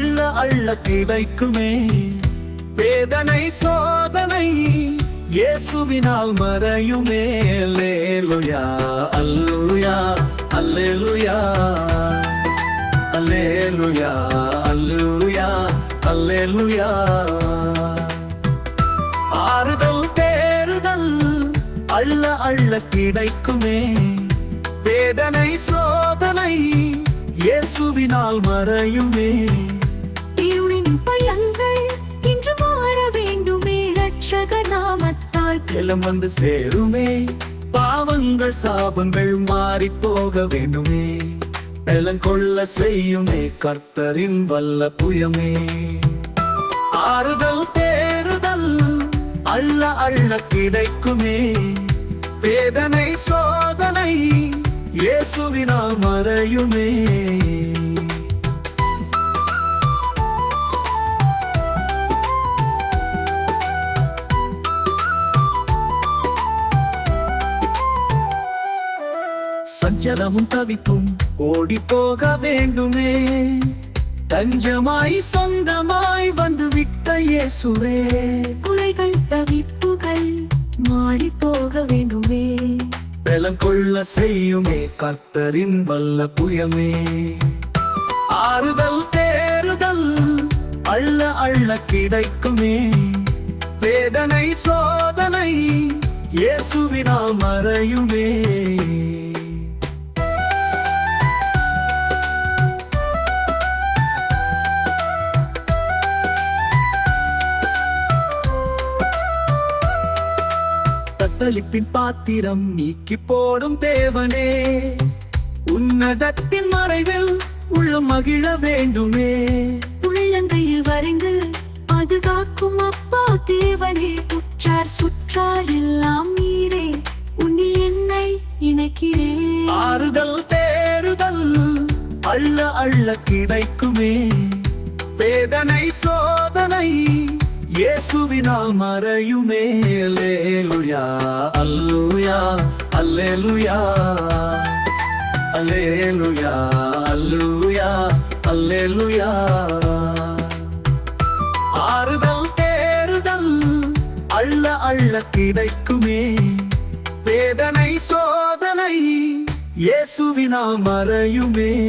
அள்ள அள்ள கிடைக்குமே. வேதனை சோதனை இயேசுவினால் மறையுமே. அல்லேலுயா அல்லுயா அல்லேலுயா. அல்லேலுயா அல்லுயா அல்லேலுயா. ஆறுதல் தேறுதல் அள்ள அள்ள கிடைக்குமே. வேதனை சோதனை இயேசுவினால் மறையுமே. எல்லாம் வந்து சேருமே. பாவங்கள் சாபங்கள் மாறி போக வேண்டுமே. எல்லாம் கொள்ள செய்யுமே கர்த்தரின் வல்ல புயமே. ஆறுதல் தேறுதல் அள்ள அள்ள கிடைக்குமே. வேதனை சோதனை இயேசுவினால் மறையுமே. சஞ்சலமும் தவிப்பும் ஓடி போக வேண்டுமே. தஞ்சமாய் சொந்தமாய் வந்து விட்ட இயேசுவே. குறைகள் தவிப்புகள் மாறி போக வேண்டுமே. பலம் கொள்ள செய்யுமே கர்த்தரின் வல்ல புயமே. ஆறுதல் தேறுதல் அள்ள அள்ள கிடைக்குமே. வேதனை சோதனை இயேசுவினால் மறையுமே. தத்தளிப்பின் பாத்திரம் நீக்கி போடும் தேவனே. உன்னதத்தின் மறைவில் உள்ள மகிழ வேண்டுமே. உள்ளங்கையில் வரைந்து பாதுகாக்கும் அப்பா தேவனே. உற்றார் சுற்றார் எல்லாம் நீரே. உன்னில் என்னை இணைக்கிறேன் ஆறுதல் தேறுதல் அள்ள அள்ள கிடைக்குமே. வேதனை சோதனை இயேசுவினால் மறையுமே. அல்லேலுயா. அல்லேலுயா. அல்லேலுயா. அல்லேலுயா. அல்லேலுயா. அல்லேலுயா. ஆறுதல் தேறுதல் அள்ள அள்ள கிடைக்குமே. வேதனை சோதனை இயேசுவினால் மறையுமே.